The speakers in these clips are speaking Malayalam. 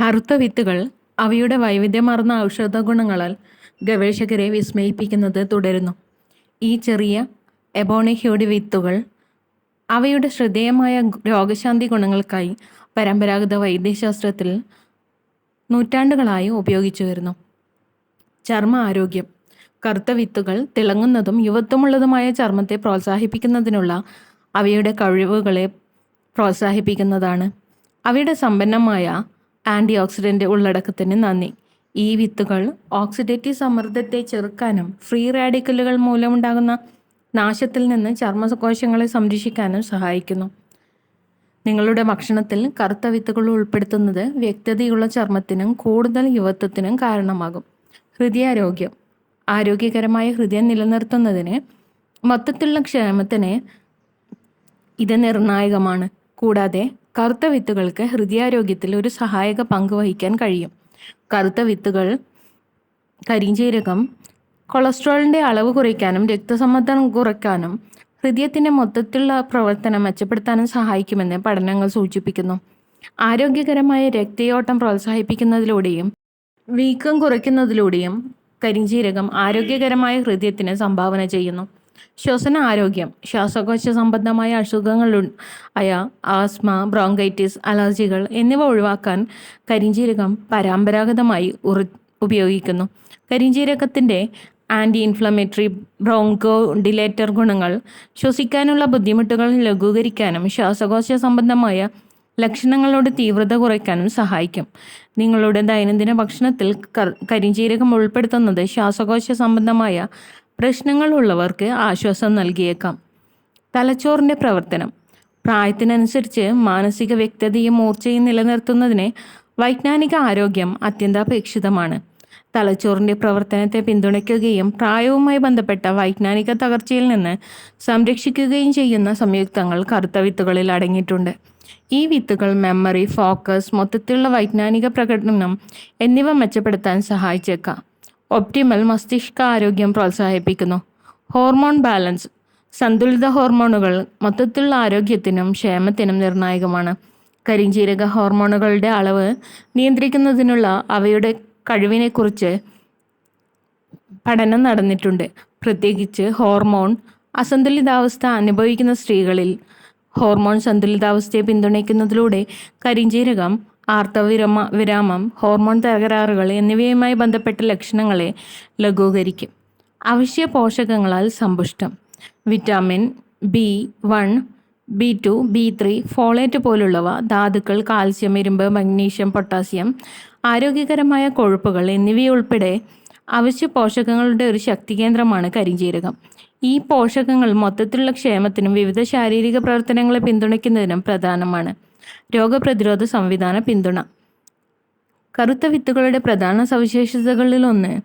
കറുത്ത വിത്തുകൾ അവയുടെ വൈവിധ്യമാർന്ന ഔഷധ ഗുണങ്ങളാൽ ഗവേഷകരെ വിസ്മയിപ്പിക്കുന്നത് തുടരുന്നു. ഈ ചെറിയ എബോണിഹ്യോഡി വിത്തുകൾ അവയുടെ ശ്രദ്ധേയമായ രോഗശാന്തി ഗുണങ്ങൾക്കായി പരമ്പരാഗത വൈദ്യശാസ്ത്രത്തിൽ നൂറ്റാണ്ടുകളായി ഉപയോഗിച്ചു വരുന്നു. ചർമ്മ ആരോഗ്യം. കറുത്ത വിത്തുകൾ തിളങ്ങുന്നതും യുവത്വമുള്ളതുമായ ചർമ്മത്തെ പ്രോത്സാഹിപ്പിക്കുന്നതിനുള്ള അവയുടെ കഴിവുകളെ പ്രോത്സാഹിപ്പിക്കുന്നതാണ്. അവയുടെ സമ്പന്നമായ ആന്റി ഓക്സിഡന്റ് ഉള്ളടക്കത്തിന് നന്ദി. ഈ വിത്തുകൾ ഓക്സിഡേറ്റീവ് സമ്മർദ്ദത്തെ ചെറുക്കാനും ഫ്രീ റാഡിക്കലുകൾ മൂലമുണ്ടാകുന്ന നാശത്തിൽ നിന്ന് ചർമ്മകോശങ്ങളെ സംരക്ഷിക്കാനും സഹായിക്കുന്നു. നിങ്ങളുടെ ഭക്ഷണത്തിൽ കറുത്ത വിത്തുകൾ ഉൾപ്പെടുത്തുന്നത് വ്യക്തതയുള്ള ചർമ്മത്തിനും കൂടുതൽ യുവത്വത്തിനും കാരണമാകും. ഹൃദയാരോഗ്യം. ആരോഗ്യകരമായ ഹൃദയം നിലനിർത്തുന്നതിന് മൊത്തത്തിലുള്ള ക്ഷേമത്തിന് ഇത് നിർണായകമാണ്. കൂടാതെ കറുത്ത വിത്തുകൾക്ക് ഹൃദയാരോഗ്യത്തിൽ ഒരു സഹായക പങ്ക് വഹിക്കാൻ കഴിയും. കറുത്ത വിത്തുകൾ കരിഞ്ചീരകം കൊളസ്ട്രോളിന്റെ അളവ് കുറയ്ക്കാനും രക്തസമ്മർദ്ദം കുറയ്ക്കാനും ഹൃദയത്തിന്റെ മൊത്തത്തിലുള്ള പ്രവർത്തനം മെച്ചപ്പെടുത്താനും സഹായിക്കുമെന്ന് പഠനങ്ങൾ സൂചിപ്പിക്കുന്നു. ആരോഗ്യകരമായ രക്തയോട്ടം പ്രോത്സാഹിപ്പിക്കുന്നതിലൂടെയും വീക്കം കുറയ്ക്കുന്നതിലൂടെയും കരിഞ്ചീരകം ആരോഗ്യകരമായ ഹൃദയത്തിന് സംഭാവന ചെയ്യുന്നു. ശ്വസന ആരോഗ്യം ശ്വാസകോശ സംബന്ധമായ അസുഖങ്ങൾ ആയ ആസ്മ ബ്രോങ്കൈറ്റിസ് അലർജികൾ എന്നിവ ഒഴിവാക്കാൻ കരിഞ്ചീരകം പരമ്പരാഗതമായി ഉപയോഗിക്കുന്നു. കരിഞ്ചീരകത്തിന്റെ ആന്റി ഇൻഫ്ലമേറ്ററി ബ്രോങ്കോ ഡിലേറ്റർ ഗുണങ്ങൾ ശ്വസിക്കാനുള്ള ബുദ്ധിമുട്ടുകൾ ലഘൂകരിക്കാനും ശ്വാസകോശ സംബന്ധമായ ലക്ഷണങ്ങളുടെ തീവ്രത കുറയ്ക്കാനും സഹായിക്കും. നിങ്ങളുടെ ദൈനംദിന ഭക്ഷണത്തിൽ കരിഞ്ചീരകം ഉൾപ്പെടുത്തുന്നത് ശ്വാസകോശ സംബന്ധമായ പ്രശ്നങ്ങളുള്ളവർക്ക് ആശ്വാസം നൽകിയേക്കാം. തലച്ചോറിന്റെ പ്രവർത്തനം. പ്രായത്തിനനുസരിച്ച് മാനസിക വ്യക്തതയും മൂർച്ചയും നിലനിർത്തുന്നതിന് വൈജ്ഞാനിക ആരോഗ്യം അത്യന്താപേക്ഷിതമാണ്. തലച്ചോറിന്റെ പ്രവർത്തനത്തെ പിന്തുണയ്ക്കുകയും പ്രായവുമായി ബന്ധപ്പെട്ട വൈജ്ഞാനിക തകർച്ചയിൽ നിന്ന് സംരക്ഷിക്കുകയും ചെയ്യുന്ന സംയുക്തങ്ങൾ കറുത്ത വിത്തുകളിൽ അടങ്ങിയിട്ടുണ്ട്. ഈ വിത്തുകൾ മെമ്മറി ഫോക്കസ് മൊത്തത്തിലുള്ള വൈജ്ഞാനിക പ്രകടനം എന്നിവ മെച്ചപ്പെടുത്താൻ സഹായിച്ചേക്കാം. ഒപ്റ്റിമൽ മസ്തിഷ്ക ആരോഗ്യം പ്രോത്സാഹിപ്പിക്കുന്നു. Hormone balance. സന്തുലിത ഹോർമോണുകൾ മൊത്തത്തിലുള്ള ആരോഗ്യത്തിനും ക്ഷേമത്തിനും നിർണായകമാണ്. കരിഞ്ചീരക ഹോർമോണുകളുടെ അളവ് നിയന്ത്രിക്കുന്നതിനുള്ള അവയുടെ കഴിവിനെക്കുറിച്ച് പഠനം നടന്നിട്ടുണ്ട്. പ്രത്യേകിച്ച് ഹോർമോൺ അസന്തുലിതാവസ്ഥ അനുഭവിക്കുന്ന സ്ത്രീകളിൽ ഹോർമോൺ സന്തുലിതാവസ്ഥയെ പിന്തുണയ്ക്കുന്നതിലൂടെ കരിഞ്ചീരകം ആർത്തവിരമ വിരാമം ഹോർമോൺ തകരാറുകൾ എന്നിവയുമായി ബന്ധപ്പെട്ട ലക്ഷണങ്ങളെ ലഘൂകരിക്കും. അവശ്യ പോഷകങ്ങളാൽ സമ്പുഷ്ടം. Vitamin B one B two B three folate പോലുള്ളവ ധാതുക്കൾ കാൽസ്യം ഇരുമ്പ് മഗ്നീഷ്യം പൊട്ടാസ്യം ആരോഗ്യകരമായ കൊഴുപ്പുകൾ എന്നിവയുൾപ്പെടെ അവശ്യ പോഷകങ്ങളുടെ ഒരു ശക്തി കേന്ദ്രമാണ് കരിഞ്ചീരകം. ഈ പോഷകങ്ങൾ മൊത്തത്തിലുള്ള ക്ഷേമത്തിനും വിവിധ ശാരീരിക പ്രവർത്തനങ്ങളെ പിന്തുണയ്ക്കുന്നതിനും പ്രധാനമാണ്. രോഗപ്രതിരോധ സംവിധാന പിന്തുണ. കറുത്ത വിത്തുകളുടെ പ്രധാന സവിശേഷതകളിലൊന്ന്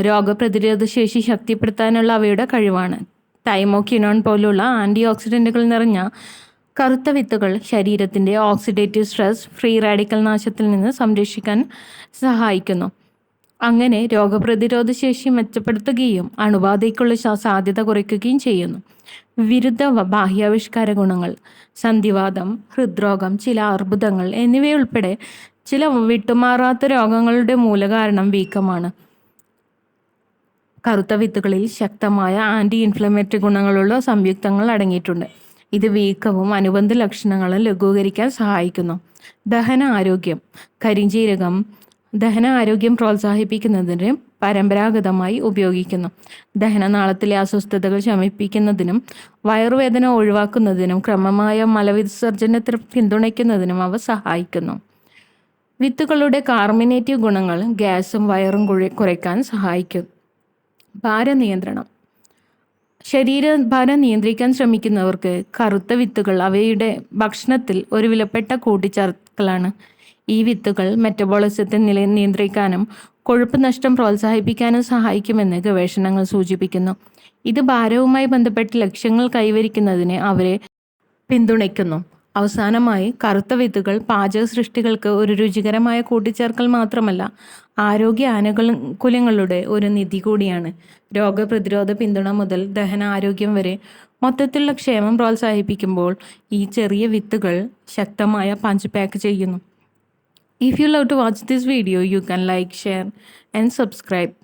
രോഗപ്രതിരോധ ശേഷി ശക്തിപ്പെടുത്താനുള്ള അവയുടെ കഴിവാണ്. തൈമോക്യുനോൺ പോലുള്ള ആന്റി ഓക്സിഡന്റുകൾ നിറഞ്ഞ കറുത്ത വിത്തുകൾ ശരീരത്തിന്റെ ഓക്സിഡേറ്റീവ് സ്ട്രെസ് ഫ്രീ റാഡിക്കൽ നാശത്തിൽ നിന്ന് സംരക്ഷിക്കാൻ സഹായിക്കുന്നു. അങ്ങനെ രോഗപ്രതിരോധ ശേഷി മെച്ചപ്പെടുത്തുകയും അണുബാധയ്ക്കുള്ള സാധ്യത കുറയ്ക്കുകയും ചെയ്യുന്നു. വിരുദ്ധ ബാഹ്യാവിഷ്കാര ഗുണങ്ങൾ സന്ധിവാദം ഹൃദ്രോഗം ചില അർബുദങ്ങൾ എന്നിവയുൾപ്പെടെ ചില വിട്ടുമാറാത്ത രോഗങ്ങളുടെ മൂലകാരണം വീക്കമാണ്. കറുത്ത വിത്തുകളിൽ ശക്തമായ ആന്റി ഇൻഫ്ലമേറ്ററി ഗുണങ്ങളുള്ള സംയുക്തങ്ങൾ അടങ്ങിയിട്ടുണ്ട്. ഇത് വീക്കവും അനുബന്ധ ലക്ഷണങ്ങളും ലഘൂകരിക്കാൻ സഹായിക്കുന്നു. ദഹന ആരോഗ്യം കരിഞ്ചീരകം ദഹന ആരോഗ്യം പ്രോത്സാഹിപ്പിക്കുന്നതിന് പരമ്പരാഗതമായി ഉപയോഗിക്കുന്നു. ദഹനനാളത്തിലെ അസ്വസ്ഥതകൾ ശമിപ്പിക്കുന്നതിനും വയറുവേദന ഒഴിവാക്കുന്നതിനും ക്രമമായ മലവിസർജനത്തിന് പിന്തുണയ്ക്കുന്നതിനും അവ സഹായിക്കുന്നു. വിത്തുകളുടെ കാർമിനേറ്റീവ് ഗുണങ്ങൾ ഗ്യാസും വയറും കുഴി കുറയ്ക്കാൻ സഹായിക്കും. ഭാരനിയന്ത്രണം. ശരീരഭാരം നിയന്ത്രിക്കാൻ ശ്രമിക്കുന്നവർക്ക് കറുത്ത വിത്തുകൾ അവയുടെ ഭക്ഷണത്തിൽ ഒരു വിലപ്പെട്ട കൂട്ടിച്ചേർക്കലാണ് ഈ വിത്തുകൾ മെറ്റബോളിസത്തെ നില നിയന്ത്രിക്കാനും കൊഴുപ്പ് നഷ്ടം പ്രോത്സാഹിപ്പിക്കാനും സഹായിക്കുമെന്ന് ഗവേഷണങ്ങൾ സൂചിപ്പിക്കുന്നു. ഇത് ഭാരവുമായി ബന്ധപ്പെട്ട് ലക്ഷ്യങ്ങൾ കൈവരിക്കുന്നതിന് അവരെ പിന്തുണയ്ക്കുന്നു. അവസാനമായി കറുത്ത വിത്തുകൾ പാചക സൃഷ്ടികൾക്ക് ഒരു രുചികരമായ കൂട്ടിച്ചേർക്കൽ മാത്രമല്ല ആരോഗ്യ ആനുകൂല്യങ്ങളുടെ ഒരു നിധി കൂടിയാണ്. രോഗപ്രതിരോധ പിന്തുണ മുതൽ ദഹന ആരോഗ്യം വരെ മൊത്തത്തിലുള്ള ക്ഷേമം പ്രോത്സാഹിപ്പിക്കുമ്പോൾ ഈ ചെറിയ വിത്തുകൾ ശക്തമായ പഞ്ച് പാക്ക് ചെയ്യുന്നു. If you love to watch this video, you can like, share and subscribe.